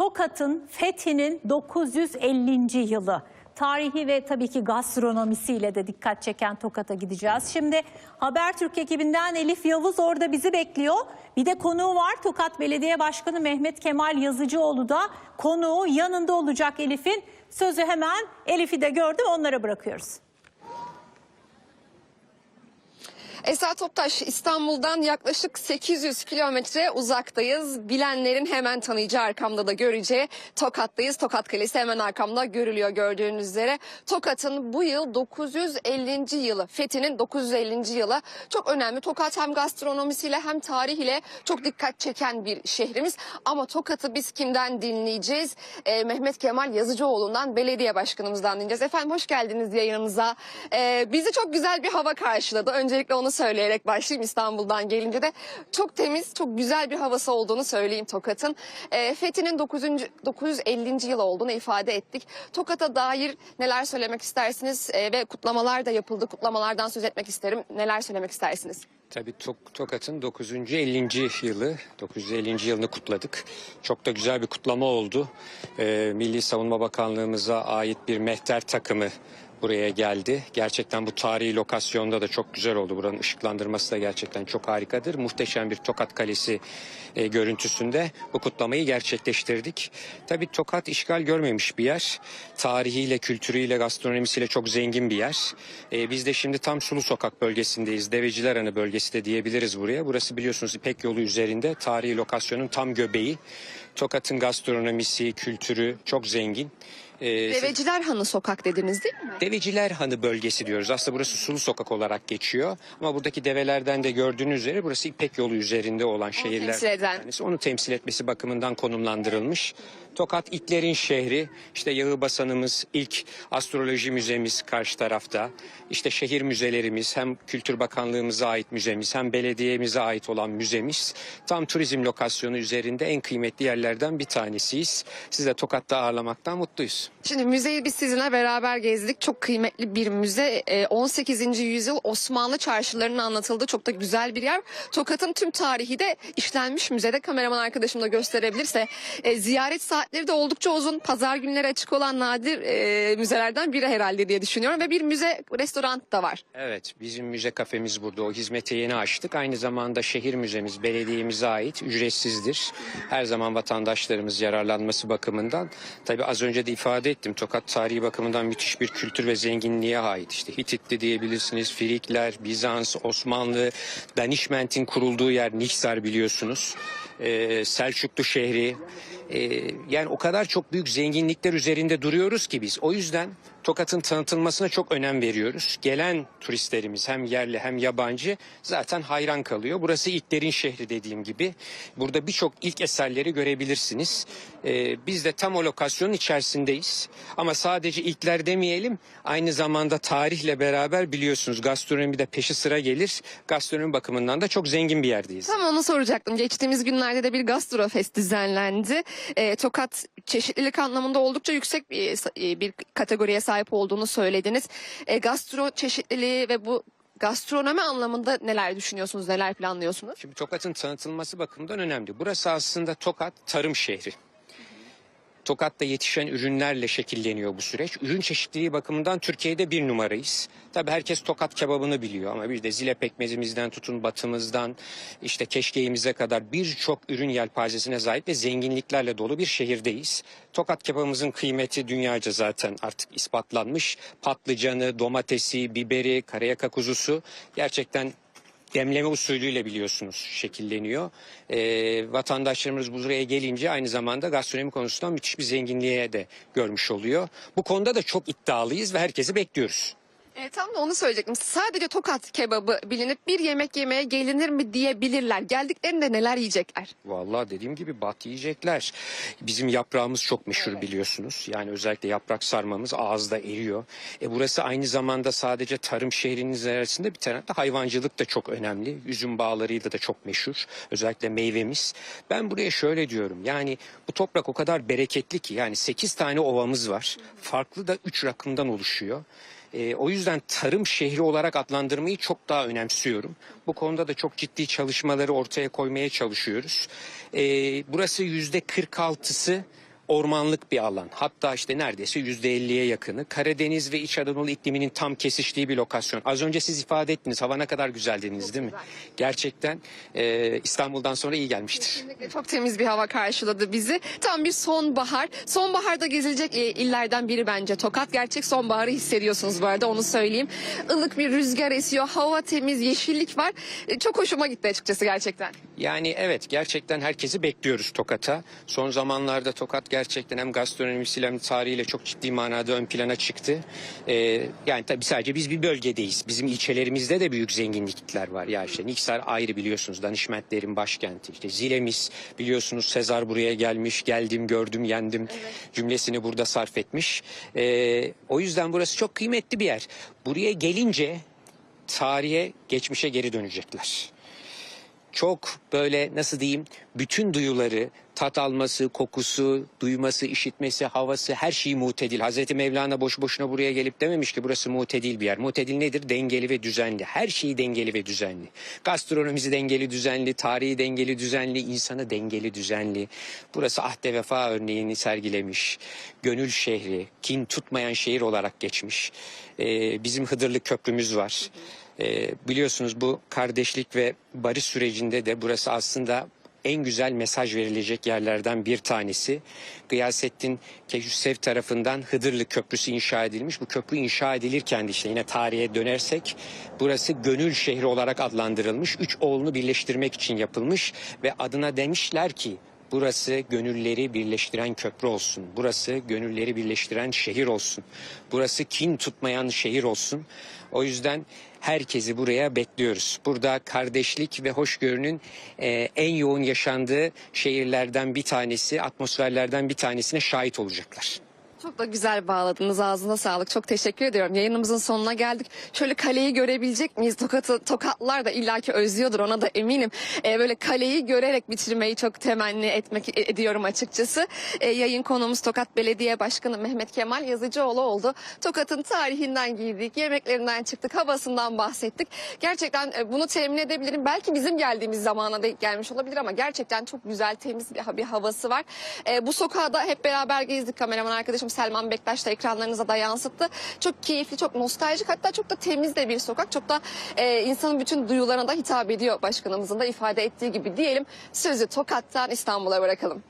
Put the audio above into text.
Tokat'ın fethinin 950. yılı. Tarihi ve tabii ki gastronomisiyle de dikkat çeken Tokat'a gideceğiz. Şimdi Habertürk ekibinden Elif Yavuz orada bizi bekliyor. Bir de konuğu var Tokat Belediye Başkanı Mehmet Kemal Yazıcıoğlu da konuğu yanında olacak Elif'in. Sözü hemen Elif'i de gördüm onlara bırakıyoruz. Esra Toptaş İstanbul'dan yaklaşık 800 kilometre uzaktayız. Bilenlerin hemen tanıyacağı arkamda da göreceği Tokat'tayız. Tokat Kalesi hemen arkamda görülüyor gördüğünüz üzere. Tokat'ın bu yıl 950. yılı, fethinin 950. yılı çok önemli. Tokat hem gastronomisiyle hem tarihiyle çok dikkat çeken bir şehrimiz. Ama Tokat'ı biz kimden dinleyeceğiz? Ee, Mehmet Kemal Yazıcıoğlu'ndan, belediye başkanımızdan dinleyeceğiz. Efendim hoş geldiniz yayınımıza. Ee, bizi çok güzel bir hava karşıladı. Öncelikle onu söyleyerek başlayayım İstanbul'dan gelince de. Çok temiz, çok güzel bir havası olduğunu söyleyeyim Tokat'ın. Ee, Fethi'nin 9. 950. yıl olduğunu ifade ettik. Tokat'a dair neler söylemek istersiniz? Ee, ve kutlamalar da yapıldı. Kutlamalardan söz etmek isterim. Neler söylemek istersiniz? Tabii Tok- Tokat'ın 9. 50. yılı, 950. yılını kutladık. Çok da güzel bir kutlama oldu. Ee, Milli Savunma Bakanlığımıza ait bir mehter takımı buraya geldi. Gerçekten bu tarihi lokasyonda da çok güzel oldu. Buranın ışıklandırması da gerçekten çok harikadır. Muhteşem bir Tokat Kalesi e, görüntüsünde bu kutlamayı gerçekleştirdik. Tabii Tokat işgal görmemiş bir yer. Tarihiyle, kültürüyle, gastronomisiyle çok zengin bir yer. E, biz de şimdi tam Sulu Sokak bölgesindeyiz. Deveciler Hanı bölgesi de diyebiliriz buraya. Burası biliyorsunuz İpek yolu üzerinde tarihi lokasyonun tam göbeği. Tokat'ın gastronomisi, kültürü çok zengin. E, Deveciler Hanı Sokak dediniz değil mi? Deveciler Hanı bölgesi diyoruz. Aslında burası Sulu Sokak olarak geçiyor. Ama buradaki develerden de gördüğünüz üzere burası İpek yolu üzerinde olan şehirler. temsil eden. tanesi. Onu temsil etmesi bakımından konumlandırılmış. Tokat ilklerin şehri. İşte Yağı Basanımız, ilk astroloji müzemiz karşı tarafta. İşte şehir müzelerimiz, hem Kültür Bakanlığımıza ait müzemiz, hem belediyemize ait olan müzemiz. Tam turizm lokasyonu üzerinde en kıymetli yerlerden bir tanesiyiz. Siz de Tokat'ta ağırlamaktan mutluyuz. Şimdi müzeyi biz sizinle beraber gezdik. Çok kıymetli bir müze. Ee, 18. yüzyıl Osmanlı çarşılarının anlatıldığı çok da güzel bir yer. Tokat'ın tüm tarihi de işlenmiş müzede. Kameraman arkadaşım da gösterebilirse. Ee, ziyaret saatleri de oldukça uzun. Pazar günleri açık olan nadir e, müzelerden biri herhalde diye düşünüyorum. Ve bir müze restoran da var. Evet, bizim müze kafemiz burada. O hizmete yeni açtık. Aynı zamanda şehir müzemiz belediyemize ait, ücretsizdir. Her zaman vatandaşlarımız yararlanması bakımından. Tabii az önce de ifade ettim. Tokat tarihi bakımından müthiş bir kültür ve zenginliğe ait. İşte Hititli diyebilirsiniz, Frikler, Bizans, Osmanlı, Danişment'in kurulduğu yer Nihsar biliyorsunuz. Ee, Selçuklu şehri. Ee, yani o kadar çok büyük zenginlikler üzerinde duruyoruz ki biz. O yüzden Tokat'ın tanıtılmasına çok önem veriyoruz. Gelen turistlerimiz hem yerli hem yabancı zaten hayran kalıyor. Burası ilklerin şehri dediğim gibi. Burada birçok ilk eserleri görebilirsiniz. Ee, biz de tam o lokasyonun içerisindeyiz. Ama sadece ilkler demeyelim. Aynı zamanda tarihle beraber biliyorsunuz gastronomi de peşi sıra gelir. Gastronomi bakımından da çok zengin bir yerdeyiz. Tam onu soracaktım. Geçtiğimiz günlerde de bir gastrofest düzenlendi. Ee, Tokat çeşitlilik anlamında oldukça yüksek bir, e, bir kategoriye sahip olduğunu söylediniz. Ee, gastro çeşitliliği ve bu gastronomi anlamında neler düşünüyorsunuz, neler planlıyorsunuz? Şimdi Tokat'ın tanıtılması bakımından önemli. Burası aslında Tokat tarım şehri. Tokat'ta yetişen ürünlerle şekilleniyor bu süreç. Ürün çeşitliliği bakımından Türkiye'de bir numarayız. Tabii herkes Tokat kebabını biliyor ama bir de zile pekmezimizden tutun batımızdan işte keşkeğimize kadar birçok ürün yelpazesine sahip ve zenginliklerle dolu bir şehirdeyiz. Tokat kebabımızın kıymeti dünyaca zaten artık ispatlanmış. Patlıcanı, domatesi, biberi, karayaka kuzusu gerçekten demleme usulüyle biliyorsunuz şekilleniyor. Ee, vatandaşlarımız buraya gelince aynı zamanda gastronomi konusunda müthiş bir zenginliğe de görmüş oluyor. Bu konuda da çok iddialıyız ve herkesi bekliyoruz. E, tam da onu söyleyecektim. Sadece tokat kebabı bilinip bir yemek yemeye gelinir mi diyebilirler. Geldiklerinde neler yiyecekler? Vallahi dediğim gibi bat yiyecekler. Bizim yaprağımız çok meşhur biliyorsunuz. Yani özellikle yaprak sarmamız ağızda eriyor. E burası aynı zamanda sadece tarım şehrinin arasında bir tarafta hayvancılık da çok önemli. Üzüm bağlarıyla da çok meşhur. Özellikle meyvemiz. Ben buraya şöyle diyorum. Yani bu toprak o kadar bereketli ki yani 8 tane ovamız var. Farklı da 3 rakımdan oluşuyor. E, o yüzden tarım şehri olarak adlandırmayı çok daha önemsiyorum. Bu konuda da çok ciddi çalışmaları ortaya koymaya çalışıyoruz. E, burası yüzde 46'sı ormanlık bir alan. Hatta işte neredeyse %50'ye yakını. Karadeniz ve İç Anadolu ikliminin tam kesiştiği bir lokasyon. Az önce siz ifade ettiniz. Hava ne kadar güzel dediniz değil mi? Gerçekten e, İstanbul'dan sonra iyi gelmiştir. Kesinlikle çok temiz bir hava karşıladı bizi. Tam bir sonbahar. Sonbaharda gezilecek e, illerden biri bence Tokat. Gerçek sonbaharı hissediyorsunuz bu arada onu söyleyeyim. Ilık bir rüzgar esiyor, hava temiz, yeşillik var. E, Çok hoşuma gitti açıkçası gerçekten. Yani evet gerçekten herkesi bekliyoruz Tokat'a. Son zamanlarda Tokat gerçekten hem gastronomisiyle hem tarihiyle çok ciddi manada ön plana çıktı. Ee, yani tabii sadece biz bir bölgedeyiz. Bizim ilçelerimizde de büyük zenginlikler var. Ya işte Niksar ayrı biliyorsunuz danışmentlerin başkenti. İşte Zilemis biliyorsunuz Sezar buraya gelmiş. Geldim gördüm yendim cümlesini burada sarf etmiş. Ee, o yüzden burası çok kıymetli bir yer. Buraya gelince tarihe geçmişe geri dönecekler çok böyle nasıl diyeyim bütün duyuları tat alması, kokusu, duyması, işitmesi, havası her şeyi mutedil. Hazreti Mevlana boş boşuna buraya gelip dememiş ki burası mutedil bir yer. Mutedil nedir? Dengeli ve düzenli. Her şeyi dengeli ve düzenli. Gastronomisi dengeli, düzenli, tarihi dengeli, düzenli, insanı dengeli, düzenli. Burası ahde vefa örneğini sergilemiş. Gönül şehri, kin tutmayan şehir olarak geçmiş. Ee, bizim Hıdırlı Köprümüz var. Ee, biliyorsunuz bu kardeşlik ve barış sürecinde de burası aslında en güzel mesaj verilecek yerlerden bir tanesi. Gıyasettin Keyhüssev tarafından Hıdırlı Köprüsü inşa edilmiş. Bu köprü inşa edilirken işte yine tarihe dönersek burası gönül şehri olarak adlandırılmış. Üç oğlunu birleştirmek için yapılmış ve adına demişler ki Burası gönülleri birleştiren köprü olsun. Burası gönülleri birleştiren şehir olsun. Burası kin tutmayan şehir olsun. O yüzden herkesi buraya bekliyoruz. Burada kardeşlik ve hoşgörünün e, en yoğun yaşandığı şehirlerden bir tanesi, atmosferlerden bir tanesine şahit olacaklar. Çok da güzel bağladınız. Ağzına sağlık. Çok teşekkür ediyorum. Yayınımızın sonuna geldik. Şöyle kaleyi görebilecek miyiz? Tokat'ı, tokatlar da illaki özlüyordur. Ona da eminim. Ee, böyle kaleyi görerek bitirmeyi çok temenni etmek e- ediyorum açıkçası. Ee, yayın konuğumuz Tokat Belediye Başkanı Mehmet Kemal Yazıcıoğlu oldu. Tokat'ın tarihinden girdik, yemeklerinden çıktık, havasından bahsettik. Gerçekten e, bunu temin edebilirim. Belki bizim geldiğimiz zamana denk gelmiş olabilir ama gerçekten çok güzel, temiz bir, bir havası var. Ee, bu sokağı da hep beraber gezdik. Kameraman arkadaşım Selman Bektaş da ekranlarınıza da yansıttı. Çok keyifli, çok nostaljik hatta çok da temiz de bir sokak. Çok da e, insanın bütün duyularına da hitap ediyor başkanımızın da ifade ettiği gibi diyelim. Sözü Tokat'tan İstanbul'a bırakalım.